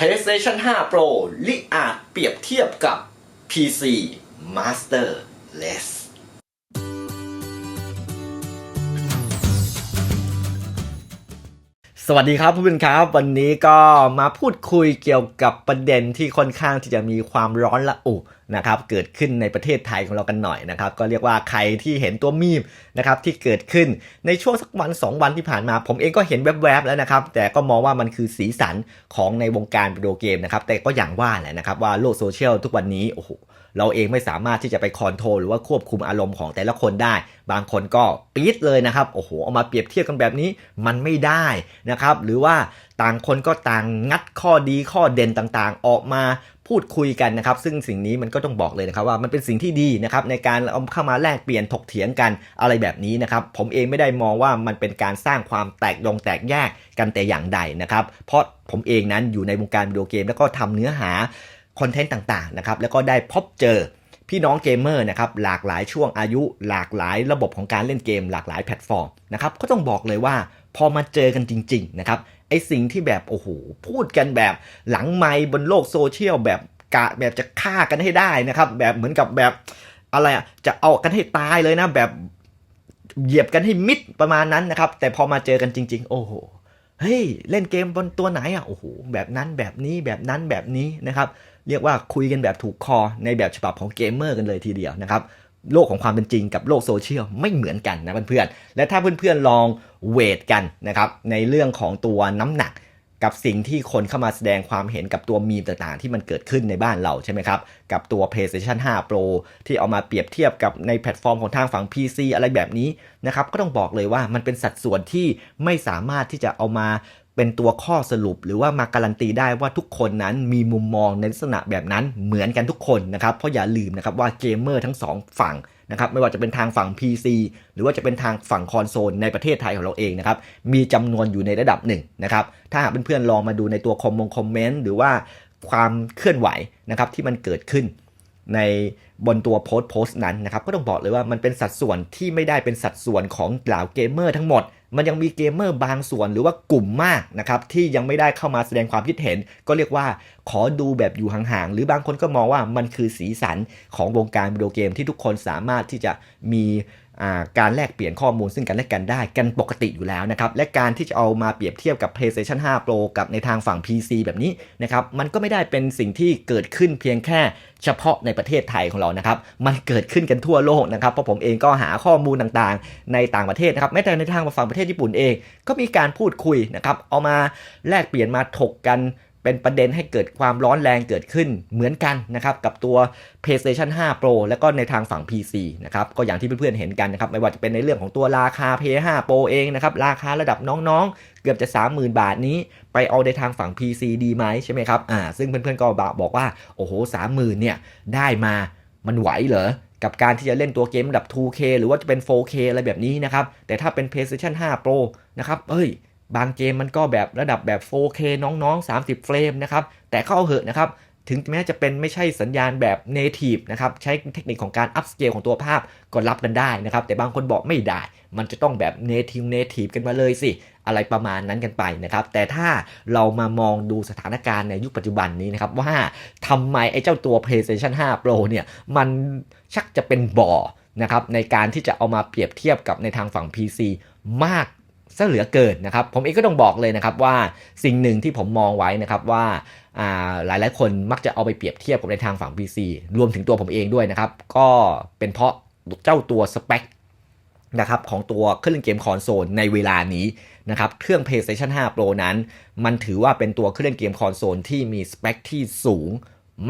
PlayStation 5 Pro ลิอาจเปรียบเทียบกับ PC Master Race สวัสดีครับเพื่อนครับ วันนี้ก็มาพูดคุยเกี่ยวกับประเด็นที่ค่อนข้างที่จะมีความร้อนละอุนะครับเกิดขึ้นในประเทศไทยของเรากันหน่อยนะครับก็เรียกว่าใครที่เห็นตัวมีมนะครับที่เกิดขึ้นในช่วงสักวัน 2 วันที่ผ่านมา ผมเองก็เห็นแวบๆแล้วนะครับ แต่ก็มองว่ามันคือสีสันของในวงการวิดีโอเกมนะครับแต่ก็อย่างว่าแหละนะครับว่าโลกโซเชียลทุกวันนี้โอ้โห เราเองไม่สามารถที่จะไปคอนโทรลหรือว่าควบคุมอารมณ์ของแต่ละคนได้ บางคนก็ปี๊ดเลยนะครับโอ้โหเอามาเปรียบเทียบกันแบบนี้มันไม่ได้นะครับ หรือว่าต่างคนก็ต่างงัดข้อดีข้อเด่นต่างๆ ออกมาพูดคุยกันนะครับ ซึ่งสิ่งนี้มันก็ต้องบอกเลยนะครับว่ามันเป็นสิ่งที่ดีนะครับในการเอาเข้ามาแลกเปลี่ยนถกเถียงกันอะไรแบบนี้นะครับ ผมเองไม่ได้มองว่ามันเป็นการสร้างความแตกยงแตกแยกกันแต่อย่างใดนะครับ เพราะผมเองนั้นอยู่ในวงการวิดีโอเกมแล้วก็ทำเนื้อหา คอนเทนต์ต่างๆนะครับแล้วก็ได้พบเจอพี่น้องเกมเมอร์นะครับหลากหลายช่วงอายุ หลากหลายระบบของการเล่นเกม หลากหลายแพลตฟอร์มนะครับก็ต้องบอกเลยว่าพอมาเจอกันจริงๆนะครับไอสิ่งที่แบบโอ้โหพูดกันแบบหลังไมค์บนโลกโซเชียลแบบกะแบบจะฆ่ากันให้ได้นะครับแบบเหมือนกับแบบอะไรอะจะเอากันให้ตายเลยนะแบบเหยียบกันให้มิดประมาณนั้นนะครับ แต่พอมาเจอกันจริง ๆ โอ้โหเฮ้ยเล่นเกมบนตัวไหนอะโอ้โหแบบนั้นแบบนี้แบบนั้นแบบนี้นะครับ เรียกว่าคุยกันแบบถูกคอในแบบฉบับของเกมเมอร์กันเลยทีเดียวนะครับโลกของความเป็นจริงกับโลกโซเชียลไม่เหมือนกันนะเพื่อนๆ และถ้าเพื่อนๆลองเวทกันนะครับในเรื่องของตัวน้ำหนักกับสิ่งที่คนเข้ามาแสดงความเห็นกับตัวมีมต่างๆ ที่มันเกิดขึ้นในบ้านเราใช่ไหมครับ กับตัว PlayStation 5 Pro ที่เอามาเปรียบเทียบกับในแพลตฟอร์มของทางฝั่ง PC อะไรแบบนี้นะครับ ก็ต้องบอกเลยว่ามันเป็นสัดส่วนที่ไม่สามารถที่จะเอามา เป็นตัวข้อสรุปหรือว่ามาการันตีได้ว่าทุกคนนั้นมีมุมมองในลักษณะแบบนั้นเหมือนกันทุกคนนะครับ เพราะอย่าลืมนะครับว่าเกมเมอร์ทั้งสองฝั่งนะครับไม่ว่าจะเป็นทางฝั่ง PC หรือว่าจะเป็นทางฝั่งคอนโซลในประเทศไทยของเราเองนะครับมีจำนวนอยู่ในระดับหนึ่งนะครับถ้าหากเพื่อนๆลองมาดูในตัวคอมมงคอมเมนต์หรือว่าความเคลื่อนไหวนะครับที่มันเกิดขึ้น ในบนตัวโพสต์โพสต์นั้นนะครับก็ต้องบอกเลยว่ามันเป็นสัดส่วนที่ไม่ได้เป็นสัดส่วนของเหล่าเกมเมอร์ทั้งหมด มันยังมีเกมเมอร์บางส่วนหรือว่ากลุ่มมากนะครับที่ยังไม่ได้เข้ามาแสดงความคิดเห็น ก็เรียกว่าขอดูแบบอยู่ห่างๆหรือบางคนก็มองว่ามันคือสีสันของวงการวิดีโอเกมที่ทุกคนสามารถที่จะมี การแลกเปลี่ยนข้อมูลซึ่งกันและกันได้กันปกติอยู่แล้วนะครับ และการที่จะเอามาเปรียบเทียบกับ PlayStation 5 Pro กับในทางฝั่ง PC แบบนี้นะครับ มันก็ไม่ได้เป็นสิ่งที่เกิดขึ้นเพียงแค่เฉพาะในประเทศไทยของเรานะครับ มันเกิดขึ้นกันทั่วโลกนะครับ เพราะผมเองก็หาข้อมูลต่างๆ ในต่างประเทศนะครับ แม้แต่ในทางฝั่งประเทศญี่ปุ่นเอง ก็มีการพูดคุยนะครับ เอามาแลกเปลี่ยนมาถกกัน เป็นประเด็นให้เกิดความร้อนแรงเกิดขึ้นเหมือนกันนะครับกับตัว PlayStation 5 Pro แล้วก็ในทางฝั่ง PC นะครับก็อย่างที่เพื่อนๆเห็นกันนะครับไม่ว่าจะเป็นในเรื่องของตัวราคา PS5 Pro เองนะครับราคาระดับน้องๆ เกือบจะ 30,000 บาทนี้ ไปเอาในทางฝั่ง PC ดีไหมใช่ไหมครับอ่าซึ่งเพื่อนๆก็บอกว่าโอ้โห30,000เนี่ยได้มามันไหวเหรอกับการที่จะเล่นตัวเกมระดับ 2K หรือว่าจะเป็น 4K อะไรแบบนี้นะครับ แต่ถ้าเป็น PlayStation 5 Pro นะครับ เอ้ย บางเกมมันก็แบบระดับแบบ 4K น้องๆ 30 เฟรมนะครับ แต่เข้าเหอะนะครับ ถึงแม้จะเป็นไม่ใช่สัญญาณแบบ native นะครับ ใช้เทคนิคของการ up scale ของตัวภาพก็รับกันได้นะครับ แต่บางคนบอกไม่ได้ มันจะต้องแบบ native native กันมาเลยสิ อะไรประมาณนั้นกันไปนะครับ แต่ถ้าเรามามองดูสถานการณ์ในยุคปัจจุบันนี้นะครับ ว่าทำไมไอ้เจ้าตัว PlayStation 5 Pro เนี่ย มันชักจะเป็นบ่อนะครับในการที่จะเอามาเปรียบเทียบกับในทางฝั่ง PC มาก ซะเหลือเกินนะครับ ผมเองก็ต้องบอกเลยนะครับว่าสิ่งหนึ่งที่ผมมองไว้นะครับว่าหลายหลายคนมักจะเอาไปเปรียบเทียบกับในทางฝั่ง PC รวมถึงตัวผมเองด้วยนะครับ ก็เป็นเพราะเจ้าตัวสเปคนะครับของตัวเครื่องเล่นเกมคอนโซลในเวลานี้นะครับเครื่อง PlayStation 5 Pro นั้น มันถือว่าเป็นตัวเครื่องเล่นเกมคอนโซลที่มีสเปคที่สูง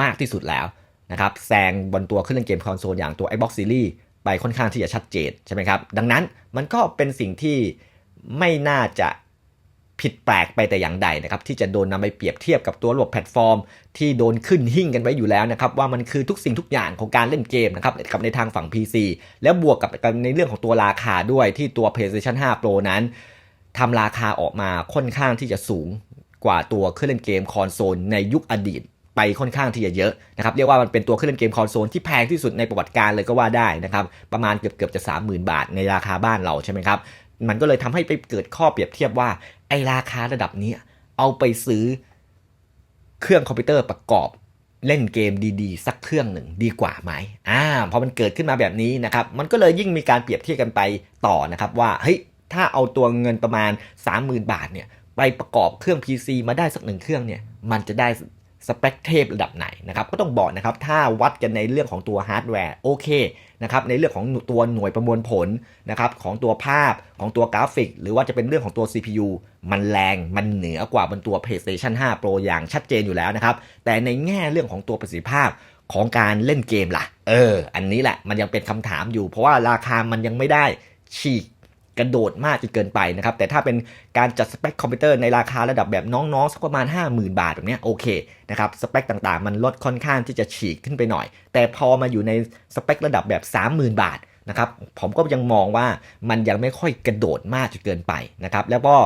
มากที่สุดแล้วนะครับแซงบนตัวเครื่องเล่นเกมคอนโซลอย่างตัว Xbox Series ไปค่อนข้างที่จะชัดเจนใช่ไหมครับ ดังนั้นมันก็เป็นสิ่งที่ ไม่น่าจะผิดแปลกไปแต่อย่างใดนะครับที่จะโดนนำไปเปรียบเทียบกับตัวระบบแพลตฟอร์ม ที่โดนขึ้นหิ่งกันไว้อยู่แล้วนะครับว่ามันคือทุกสิ่งทุกอย่างของการเล่นเกมนะครับกับในทางฝั่ง PC แล้วบวกกับในเรื่องของตัวราคาด้วยที่ตัว PlayStation 5 Pro นั้นทำราคาออกมาค่อนข้างที่จะสูงกว่าตัวเครื่องเล่นเกมคอนโซลในยุคอดีตไปค่อนข้างที่จะเยอะนะครับเรียกว่ามันเป็นตัวเครื่องเล่นเกมคอนโซลที่แพงที่สุดในประวัติการเลยก็ว่าได้นะครับประมาณเกือบเกือบจะ 30,000 บาทในราคาบ้านเราใช่ไหมครับ มันก็เลยทำให้ไปเกิดข้อเปรียบเทียบว่า ไอราคาระดับนี้เอาไปซื้อเครื่องคอมพิวเตอร์ประกอบเล่นเกมดีๆ สักเครื่องหนึ่งดีกว่าไหมอ่าพอมันเกิดขึ้นมาแบบนี้นะครับ มันก็เลยยิ่งมีการเปรียบเทียบกันไปต่อนะครับว่า เฮ้ย ถ้าเอาตัวเงินประมาณ 30,000 บาทเนี่ย ไปประกอบเครื่อง PC มาได้สักหนึ่งเครื่องเนี่ย มันจะได้ สเปคเทพระดับไหนนะครับก็ต้องบอกนะครับถ้าวัดกันในเรื่องของตัวฮาร์ดแวร์โอเคนะครับในเรื่องของตัวหน่วยประมวลผลนะครับของตัวภาพของตัวกราฟิก หรือว่าจะเป็นเรื่องของตัว CPU มันแรงมันเหนือกว่าบนตัว PlayStation 5 Pro อย่างชัดเจนอยู่แล้วนะครับแต่ในแง่เรื่องของตัวประสิทธิภาพของการเล่นเกมล่ะเอออันนี้แหละมันยังเป็นคำถามอยู่ เพราะว่าราคามันยังไม่ได้ฉีก กระโดดมากจนเกินไปนะครับ แต่ถ้าเป็นการจัดสเปคคอมพิวเตอร์ในราคาระดับแบบน้องๆ สักประมาณ 50,000 บาทแบบนี้โอเคนะครับสเปคต่างๆ มันลดค่อนข้างที่จะฉีกขึ้นไปหน่อย แต่พอมาอยู่ในสเปคระดับแบบ 30,000 บาทนะครับผมก็ยังมองว่ามันยังไม่ค่อยกระโดดมากจนเกินไปนะครับแล้วก็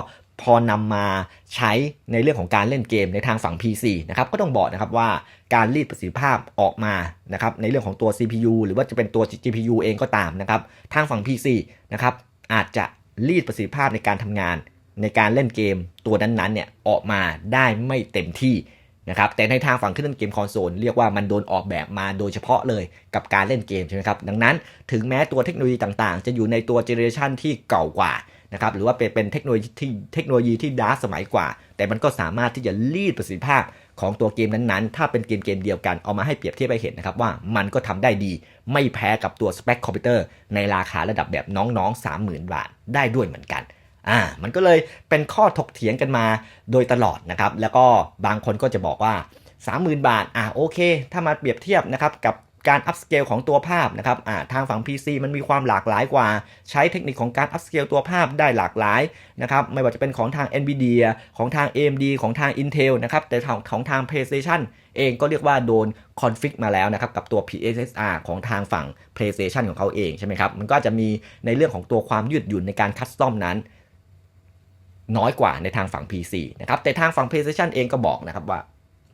พอนำมาใช้ในเรื่องของการเล่นเกมในทางฝั่ง PC นะครับก็ต้องบอกนะครับว่าการรีดประสิทธิภาพออกมานะครับในเรื่องของตัว CPU หรือว่าจะเป็นตัว GPU เองก็ตามนะครับทางฝั่ง PC นะครับ อาจจะรีดประสิทธิภาพในการทำงาน ในการเล่นเกมตัวนั้นๆเนี่ยออกมาได้ไม่เต็มที่นะครับแต่ในทางฝั่งเครื่องเล่นเกมคอนโซลเรียกว่ามันโดนออกแบบมาโดยเฉพาะเลยกับการเล่นเกมใช่ไหมครับดังนั้นถึงแม้ตัวเทคโนโลยีต่างๆ จะอยู่ในตัวเจเนอเรชันที่เก่ากว่านะครับหรือว่าเป็นเทคโนโลยีที่เทคโนโลยีที่ดาสมัยกว่า แต่มันก็สามารถที่จะรีดประสิทธิภาพ ของตัวเกมนั้นๆ ถ้าเป็นเกมเกมเดียวกันเอามาให้เปรียบเทียบไปเห็นนะครับว่ามันก็ทำได้ดีไม่แพ้กับตัวสเปคคอมพิวเตอร์ในราคาระดับแบบน้องๆ 30,000 บาทได้ด้วยเหมือนกันอ่ามันก็เลยเป็นข้อถกเถียงกันมาโดยตลอดนะครับแล้วก็บางคนก็จะบอกว่า 30,000 บาทอ่าโอเค ถ้ามาเปรียบเทียบนะครับกับ การอัพสเกลของตัวภาพนะครับทางฝั่ง PC มันมีความหลากหลายกว่า ใช้เทคนิคของการอัพสเกลตัวภาพได้หลากหลายนะครับไม่ว่าจะเป็นของทาง NVIDIA ของทาง AMD ของทาง Intel นะครับแต่ของของทาง PlayStation เองก็เรียกว่าโดนคอนฟิกมาแล้วนะครับกับตัว PSSR ของทางฝั่ง PlayStation ของเขาเองใช่ไหมครับมันก็จะมีในเรื่องของตัวความยืดหยุ่นในการคัสตอมนั้น น้อยกว่าในทางฝั่ง PC นะครับแต่ทางฝั่ง PlayStation เองก็บอกนะครับว่า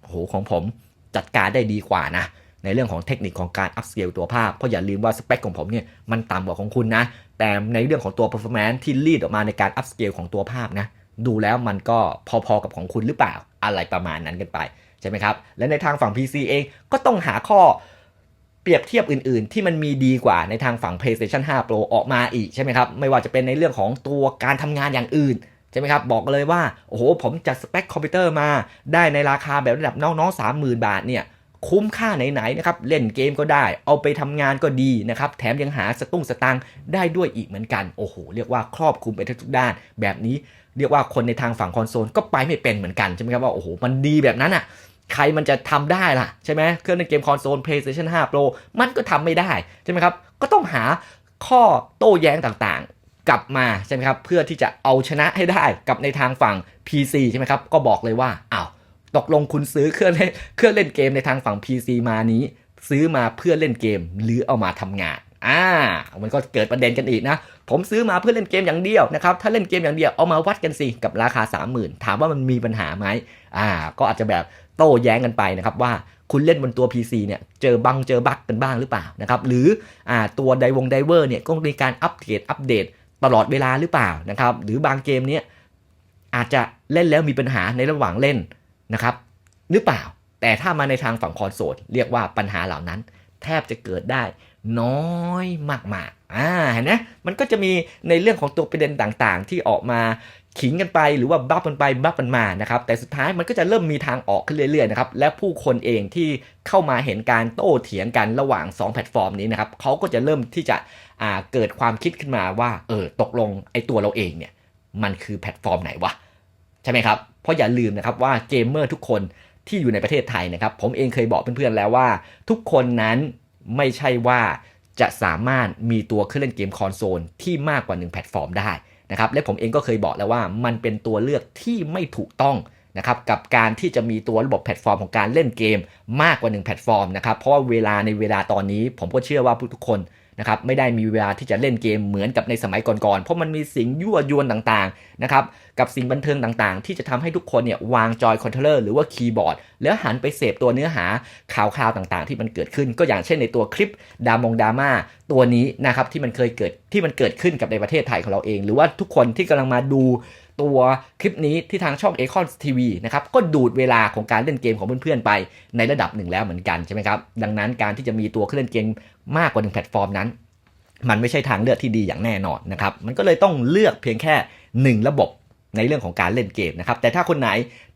โหของผมจัดการได้ดีกว่านะ ในเรื่องของเทคนิคของการอัพสเกลตัวภาพ เพราะอย่าลืมว่าสเปคของผมเนี่ยมันต่ำกว่าของคุณนะ แต่ในเรื่องของตัว performance ที่รีดออกมาในการอัพสเกลของตัวภาพนะ ดูแล้วมันก็พอๆกับของคุณหรือเปล่าอะไรประมาณนั้นกันไป ใช่ไหมครับ และในทางฝั่ง PC เองก็ต้องหาข้อเปรียบเทียบอื่นๆ ที่มันมีดีกว่าในทางฝั่ง PlayStation 5 Pro ออกมาอีกใช่ไหมครับ ไม่ว่าจะเป็นในเรื่องของตัวการทำงานอย่างอื่นใช่ไหมครับ บอกเลยว่า โอ้โห ผมจัดสเปคคอมพิวเตอร์มา ได้ในราคาแบบระดับน้องๆ30,000 บาทเนี่ย คุ้มค่าไหนๆนะครับเล่นเกมก็ได้ เอาไปทำงานก็ดีนะครับแถมยังหาสตุ้งสตังค์ได้ด้วยอีกเหมือนกัน โอ้โห เรียกว่าครอบคลุมไปทุกด้าน แบบนี้เรียกว่าคนในทางฝั่งคอนโซลก็ไปไม่เป็นเหมือนกันใช่ไหมครับว่าโอ้โหมันดีแบบนั้นอะใครมันจะทำได้ล่ะ ใช่ไหมเครื่องเล่นเกมคอนโซล PlayStation 5 Pro มันก็ทำไม่ได้ ใช่ไหมครับ ก็ต้องหาข้อโต้แย้งต่างๆ กลับมาใช่ไหมครับเพื่อที่จะเอาชนะให้ได้กับในทางฝั่ง PC ใช่ไหมครับก็บอกเลยว่าอ้าว ตกลงคุณซื้อเครื่องเล่นเครื่องเล่นเกมในทางฝั่ง PC มานี้ ซื้อมาเพื่อเล่นเกมหรือเอามาทำงาน อ่า มันก็เกิดประเด็นกันอีกนะ ผมซื้อมาเพื่อเล่นเกมอย่างเดียวนะครับ ถ้าเล่นเกมอย่างเดียวเอามาวัดกันสิกับราคา 30,000 ถามว่ามันมีปัญหาไหมอ่า ก็อาจจะแบบโต้แย้งกันไปนะครับว่าคุณเล่นบนตัว PC เนี่ยเจอบังเจอบั๊กกันบ้างหรือเปล่านะครับหรืออ่าตัวไดวงไดเวอร์เนี่ยก็มีการอัปเดตอัปเดตตลอดเวลาหรือเปล่านะครับหรือบางเกมเนี่ยอาจจะเล่นแล้วมีปัญหาในระหว่างเล่น นะครับ หรือเปล่า แต่ถ้ามาในทางฝั่งคอนโซลเรียกว่าปัญหาเหล่านั้น แทบจะเกิดได้น้อยมากๆอ่าเห็นไหมมันก็จะมีในเรื่องของตัวประเด็นต่างๆ ที่ออกมาขิงกันไปหรือว่าบัฟกันไปบัฟกันมานะครับแต่สุดท้ายมันก็จะเริ่มมีทางออกขึ้นเรื่อยๆนะครับและผู้คนเองที่เข้ามาเห็นการโต้เถียงกันระหว่าง 2 แพลตฟอร์มนี้นะครับเขาก็จะเริ่มที่จะอ่าเกิดความคิดขึ้นมาว่าเออตกลงไอ้ตัวเราเองเนี่ยมันคือแพลตฟอร์มไหนวะ ช่ไหมครับ เพราะอย่าลืมนะครับว่าเกมเมอร์ทุกคนที่อยู่ในประเทศไทยนะครับ ผมเองเคยบอกเพื่อนๆแล้วว่า ทุกคนนั้นไม่ใช่ว่าจะสามารถมีตัวเครื่องเล่นเกมคอนโซลที่มากกว่า 1 แพลตฟอร์มได้นะครับ และผมเองก็เคยบอกแล้วว่ามันเป็นตัวเลือกที่ไม่ถูกต้องนะครับ กับการที่จะมีตัวระบบแพลตฟอร์มของการเล่นเกมมากกว่า 1 แพลตฟอร์มนะครับ เพราะว่าเวลาในเวลาตอนนี้ผมก็เชื่อว่าทุกคน นะครับไม่ได้มีเวลาที่จะเล่นเกมเหมือนกับในสมัยก่อนๆ เพราะมันมีสิ่งยั่วยวนต่างๆนะครับกับสิ่งบันเทิงต่างๆ ที่จะทำให้ทุกคนเนี่ยวางจอยคอนโทรลเลอร์หรือว่าคีย์บอร์ด แล้วหันไปเสพตัวเนื้อหาข่าวๆต่างๆ ที่มันเกิดขึ้น ก็อย่างเช่นในตัวคลิปดามงดาม่าตัวนี้นะครับที่มันเคยเกิดที่มันเกิดขึ้นกับในประเทศไทยของเราเอง หรือว่าทุกคนที่กำลังมาดู ตัวคลิปนี้ที่ทางช่อง a c o n TV นะครับก็ดูดเวลาของการเล่นเกมของเพื่อนๆไปในระดับหนึ่งแล้วเหมือนกันใช่ไหมครับดังนั้นการที่จะมีตัวเครื่องเล่นเกมมากกว่าหนึ่งแพลตฟอร์มนั้น มันไม่ใช่ทางเลือกที่ดีอย่างแน่นอนนะครับมันก็เลยต้องเลือกเพียงแค่ 1 ระบบในเรื่องของการเล่นเกมนะครับแต่ถ้าคนไหน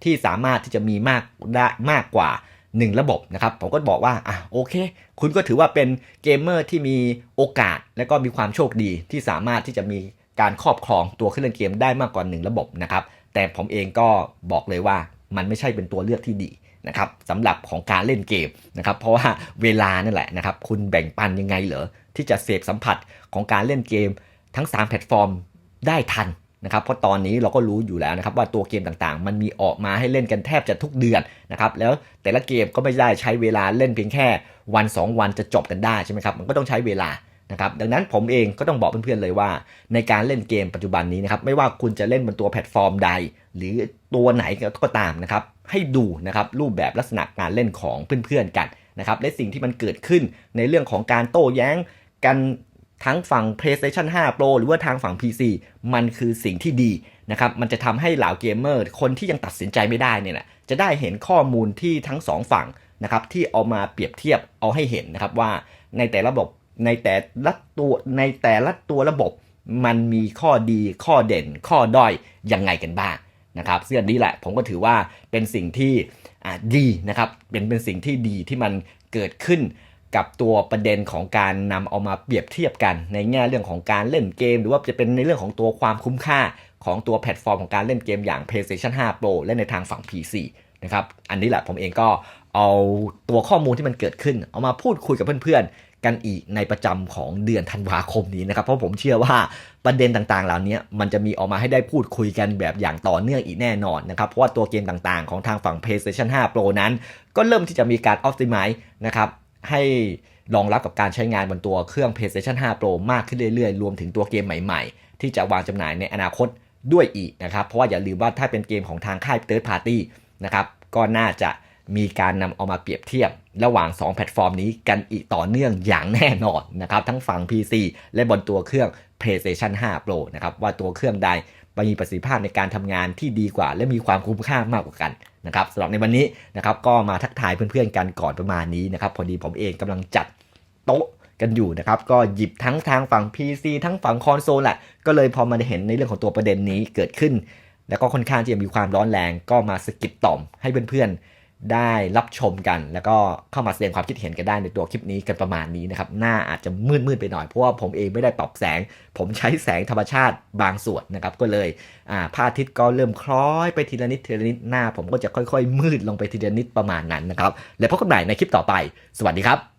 ที่สามารถที่จะมีมากได้มากกว่า1ระบบนะครับผมก็บอกว่าอะโอเค คุณก็ถือว่าเป็นเกมเมอร์ที่มีโอกาสและก็มีความโชคดีที่สามารถที่จะมี การครอบครองตัวเครื่องเล่นเกมได้มากกว่า1ระบบนะครับแต่ผมเองก็บอกเลยว่ามันไม่ใช่เป็นตัวเลือกที่ดีนะครับสำหรับของการเล่นเกมนะครับเพราะว่าเวลานั่นแหละนะครับคุณแบ่งปันยังไงเหรอที่จะเสพสัมผัสของการเล่นเกมทั้ง 3 แพลตฟอร์มได้ทันนะครับเพราะตอนนี้เราก็รู้อยู่แล้วนะครับว่าตัวเกมต่างๆ มันมีออกมาให้เล่นกันแทบจะทุกเดือนนะครับแล้วแต่ละเกมก็ไม่ได้ใช้เวลาเล่นเพียงแค่วัน 2 วันจะจบกันได้ใช่ไหมครับมันก็ต้องใช้เวลา นะครับดังนั้นผมเองก็ต้องบอกเพื่อนๆเลยว่า ในการเล่นเกมปัจจุบันนี้นะครับไม่ว่าคุณจะเล่นบนตัวแพลตฟอร์มใด หรือตัวไหนก็ตามนะครับให้ดูนะครับรูปแบบลักษณะการเล่นของเพื่อนๆกันนะครับและสิ่งที่มันเกิดขึ้นในเรื่องของการโต้แย้งกันทั้งฝั่ง PlayStation 5 Pro หรือว่าทางฝั่ง PC มันคือสิ่งที่ดีนะครับ มันจะทำให้เหล่าเกมเมอร์คนที่ยังตัดสินใจไม่ได้เนี่ยนะจะได้เห็นข้อมูลที่ทั้งสองฝั่งนะครับที่เอามาเปรียบเทียบเอาให้เห็นนะครับว่าในแต่ละระบบ ในแต่ละตัวในแต่ละตัวระบบมันมีข้อดีข้อเด่น ข้อด้อยยังไงกันบ้างนะครับซึ่งอันนี้แหละผมก็ถือว่าเป็นสิ่งที่ดีนะครับเป็นเป็นสิ่งที่ดีที่มันเกิดขึ้นกับตัวประเด็นของการนำเอามาเปรียบเทียบกัน ในแง่เรื่องของการเล่นเกม หรือว่าจะเป็นในเรื่องของตัวความคุ้มค่าของตัวแพลตฟอร์มของการเล่นเกมอย่าง PlayStation 5 Pro และในทางฝั่ง PC นะครับอันนี้แหละผมเองก็เอาตัวข้อมูลที่มันเกิดขึ้น เอามาพูดคุยกับเพื่อนๆ กันอีกในประจำของเดือนธันวาคมนี้นะครับ เพราะผมเชื่อว่าประเด็นต่างๆ เหล่านี้มันจะมีออกมาให้ได้พูดคุยกันแบบอย่างต่อเนื่องอีกแน่นอนนะครับ เพราะว่าตัวเกมต่างๆ ของทางฝั่ง PlayStation 5 Pro นั้น ก็เริ่มที่จะมีการ Optimize นะครับให้รองรับกับการใช้งานบนตัวเครื่อง PlayStation 5 Pro มากขึ้นเรื่อยๆ รวมถึงตัวเกมใหม่ๆ ที่จะวางจำหน่ายในอนาคตด้วยอีกนะครับ เพราะว่าอย่าลืมว่าถ้าเป็นเกมของทางค่าย Third Party นะครับก็น่าจะ มีการนำเอามาเปรียบเทียบ ระหว่าง 2 แพลตฟอร์มนี้กันอีกต่อเนื่องอย่างแน่นอนนะครับทั้งฝั่ง PC และบนตัวเครื่อง PlayStation 5 Pro นะครับว่าตัวเครื่องใดมีประสิทธิภาพในการทำงานที่ดีกว่า และมีความคุ้มค่ามากกว่ากันนะครับสำหรับในวันนี้นะครับก็มาทักทายเพื่อนๆกันก่อนประมาณนี้นะครับพอดีผมเองกำลังจัดโต๊ะกันอยู่นะครับก็หยิบทั้งทางฝั่ง PC ทั้งฝั่งคอนโซลแหละก็เลยพอมาได้เห็นในเรื่องของตัวประเด็นนี้เกิดขึ้น แล้วก็ค่อนข้างที่จะมีความร้อนแรงก็มาสกิปต่อมให้เพื่อนๆ ได้รับชมกัน แล้วก็เข้ามาแสดงความคิดเห็นกันได้ในตัวคลิปนี้กันประมาณนี้นะครับ หน้าอาจจะมืดๆไปหน่อยเพราะว่าผมเองไม่ได้ปรับแสง ผมใช้แสงธรรมชาติบางส่วนนะครับ ก็เลยอ่าพระอาทิตย์ก็เริ่มคล้อยไปทีละนิดทีละนิดหน้า ผมก็จะค่อย ๆ มืดลงไปทีละนิดประมาณนั้นนะครับ แล้วพบกันใหม่ในคลิปต่อไป สวัสดีครับ